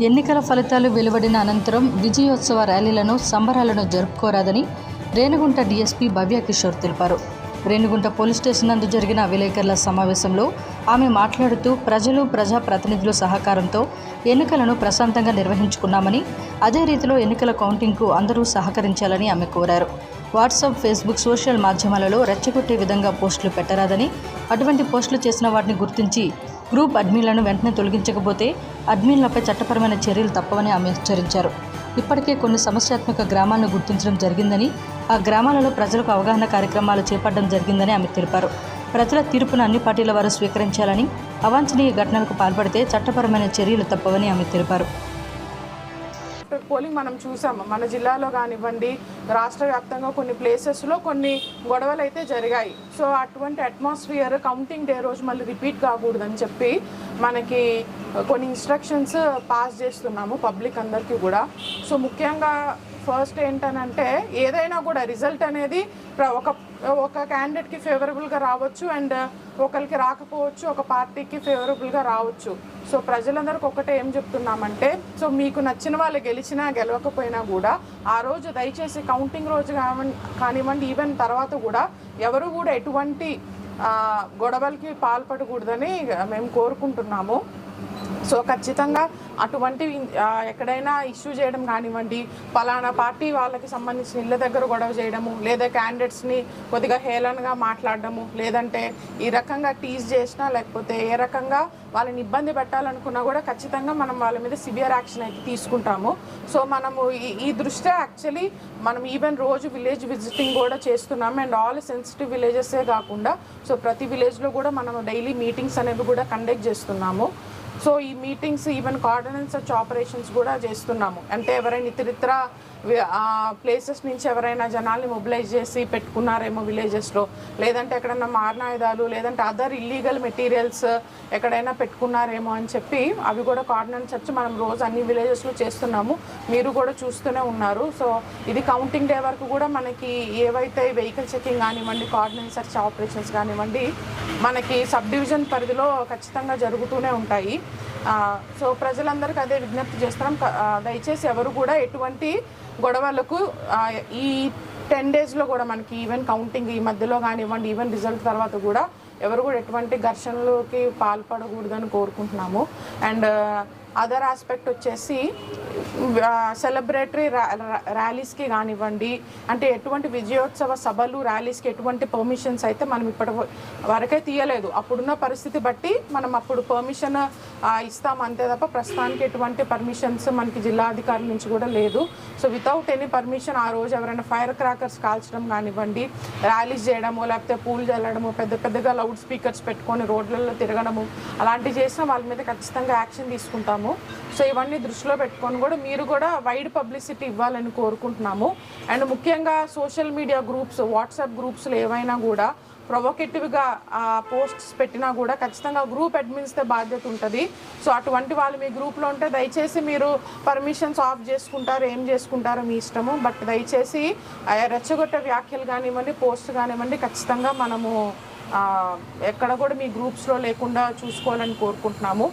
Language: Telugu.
ఎన్నికల ఫలితాలు వెలువడిన అనంతరం విజయోత్సవ ర్యాలీలను సంబరాలను జరుపుకోరాదని రేణుగుంట డీఎస్పీ భవ్య కిషోర్ తెలిపారు. రేణిగుంట పోలీస్ స్టేషన్ నందు జరిగిన విలేకరుల సమావేశంలో ఆమె మాట్లాడుతూ ప్రజలు ప్రజా ప్రతినిధుల సహకారంతో ఎన్నికలను ప్రశాంతంగా నిర్వహించుకున్నామని అదే రీతిలో ఎన్నికల కౌంటింగ్కు అందరూ సహకరించాలని ఆమె కోరారు. వాట్సాప్ ఫేస్బుక్ సోషల్ మాధ్యమాలలో రెచ్చగొట్టే విధంగా పోస్టులు పెట్టరాదని అటువంటి పోస్టులు చేసిన వాటిని గుర్తించి గ్రూప్ అడ్మిన్లను వెంటనే తొలగించకపోతే అడ్మిన్లపై చట్టపరమైన చర్యలు తప్పవని ఆమె హెచ్చరించారు. ఇప్పటికే కొన్ని సమస్యాత్మక గ్రామాలను గుర్తించడం జరిగిందని ఆ గ్రామాలలో ప్రజలకు అవగాహన కార్యక్రమాలు చేపట్టడం జరిగిందని ఆమె తెలిపారు. ప్రజల తీర్పును అన్ని పార్టీల వారు స్వీకరించాలని అవాంఛనీయ ఘటనలకు పాల్పడితే చట్టపరమైన చర్యలు తప్పవని ఆమె తెలిపారు. ఆఫ్టర్ పోలింగ్ మనం చూసాము మన జిల్లాలో కానివ్వండి రాష్ట్ర వ్యాప్తంగా కొన్ని ప్లేసెస్లో కొన్ని గొడవలు అయితే జరిగాయి. సో అటువంటి అట్మాస్ఫియర్ కౌంటింగ్ డే రోజు మళ్ళీ రిపీట్ కాకూడదని చెప్పి మనకి కొన్ని ఇన్స్ట్రక్షన్స్ పాస్ చేస్తున్నాము పబ్లిక్ అందరికీ కూడా. సో ముఖ్యంగా ఫస్ట్ ఏంటనంటే ఏదైనా కూడా రిజల్ట్ అనేది ప్ర- ఒక ఒక క్యాండిడేట్కి ఫేవరబుల్గా రావచ్చు అండ్ ఒకరికి రాకపోవచ్చు ఒక పార్టీకి ఫేవరబుల్గా రావచ్చు. సో ప్రజలందరికీ ఒకటే ఏం చెప్తున్నామంటే సో మీకు నచ్చిన వాళ్ళు గెలిచినా గెలవకపోయినా కూడా ఆ రోజు దయచేసి కౌంటింగ్ రోజు కావన్- కానివ్వండి ఈవెన్ తర్వాత కూడా ఎవరు కూడా ఎటువంటి గొడవలకి పాల్పడకూడదని మేము కోరుకుంటున్నాము. సో ఖచ్చితంగా అటువంటి ఎక్కడైనా ఇష్యూ చేయడం కానివ్వండి పలానా పార్టీ వాళ్ళకి సంబంధించిన ఇళ్ళ దగ్గర గొడవ చేయడము లేదా క్యాండిడేట్స్ని కొద్దిగా హేళనగా మాట్లాడడము లేదంటే ఈ రకంగా టీజ్ చేసినా లేకపోతే ఏ రకంగా వాళ్ళని ఇబ్బంది పెట్టాలనుకున్నా కూడా ఖచ్చితంగా మనం వాళ్ళ మీద సివియర్ యాక్షన్ అయితే తీసుకుంటాము. సో మనము ఈ- ఈ దృష్ట్యా యాక్చువల్లీ మనం ఈవెన్ రోజు విలేజ్ విజిటింగ్ కూడా చేస్తున్నాము. అండ్ ఆల్ సెన్సిటివ్ విలేజెసే కాకుండా సో ప్రతి విలేజ్లో కూడా మనం డైలీ మీటింగ్స్ అనేవి కూడా కండక్ట్ చేస్తున్నాము. సో ఈ meetings even coordinations such operations కూడా చేస్తున్నాము. అంటే ఎవరైనా ఇతరితర ప్లేసెస్ నుంచి ఎవరైనా జనాల్ని మొబిలైజ్ చేసి పెట్టుకున్నారేమో విలేజెస్లో. లేదంటే ఎక్కడన్నా మారణాయుధాలు లేదంటే అదర్ ఇల్లీగల్ మెటీరియల్స్ ఎక్కడైనా పెట్టుకున్నారేమో అని చెప్పి అవి కూడా కోఆర్డినెన్స్ వచ్చి మనం రోజు అన్ని విలేజెస్లో చేస్తున్నాము. మీరు కూడా చూస్తూనే ఉన్నారు. సో ఇది కౌంటింగ్ డే వరకు కూడా మనకి ఏవైతే వెహికల్ చెకింగ్ కానివ్వండి కోఆర్డినెన్స్ సర్చ్ ఆపరేషన్స్ కానివ్వండి మనకి సబ్ డివిజన్ పరిధిలో ఖచ్చితంగా జరుగుతూనే ఉంటాయి. సో ప్రజలందరికీ అదే విజ్ఞప్తి చేస్తున్నాం దయచేసి ఎవరు కూడా ఎటువంటి గొడవలకు ఈ టెన్ డేస్లో కూడా మనకి ఈవెన్ కౌంటింగ్ ఈ మధ్యలో కానివ్వండి ఈవెన్ రిజల్ట్ తర్వాత కూడా ఎవరు కూడా ఎటువంటి ఘర్షణలకి పాల్పడకూడదని కోరుకుంటున్నాము. అండ్ అదర్ ఆస్పెక్ట్ వచ్చేసి సెలబ్రేటరీ ర్యాలీస్కి కానివ్వండి అంటే ఎటువంటి విజయోత్సవ సభలు ర్యాలీస్కి ఎటువంటి పర్మిషన్స్ అయితే మనం ఇప్పటి వరకే తీయలేదు. అప్పుడున్న పరిస్థితి బట్టి మనం అప్పుడు పర్మిషన్ ఇస్తాం అంతే తప్ప ప్రస్తుతానికి ఎటువంటి పర్మిషన్స్ మనకి జిల్లా అధికారుల నుంచి కూడా లేదు. సో వితౌట్ ఎనీ పర్మిషన్ ఆ రోజు ఎవరైనా ఫైర్ క్రాకర్స్ కాల్చడం కానివ్వండి ర్యాలీస్ చేయడము లేకపోతే పూలు చల్లడము పెద్ద పెద్దగా లౌడ్ స్పీకర్స్ పెట్టుకొని రోడ్లలో తిరగడము అలాంటివి చేసినా వాళ్ళ మీద ఖచ్చితంగా యాక్షన్ తీసుకుంటాము సో ఇవన్నీ దృష్టిలో పెట్టుకొని కూడా మీరు కూడా వైడ్ పబ్లిసిటీ ఇవ్వాలని కోరుకుంటున్నాము. అండ్ ముఖ్యంగా సోషల్ మీడియా గ్రూప్స్ వాట్సాప్ గ్రూప్స్లో ఏవైనా కూడా ప్రొవోకేటివ్గా పోస్ట్స్ పెట్టినా కూడా ఖచ్చితంగా గ్రూప్ అడ్మిన్స్తో బాధ్యత ఉంటుంది. సో అటువంటి వాళ్ళు మీ గ్రూప్లో ఉంటే దయచేసి మీరు పర్మిషన్స్ ఆఫ్ చేసుకుంటారు ఏం చేసుకుంటారో మీ ఇష్టము. బట్ దయచేసి రెచ్చగొట్ట రెచ్చగొట్టే వ్యాఖ్యలు కానివ్వండి పోస్ట్ కానివ్వండి ఖచ్చితంగా మనము ఎక్కడ కూడా మీ గ్రూప్స్లో లేకుండా చూసుకోవాలని కోరుకుంటున్నాము.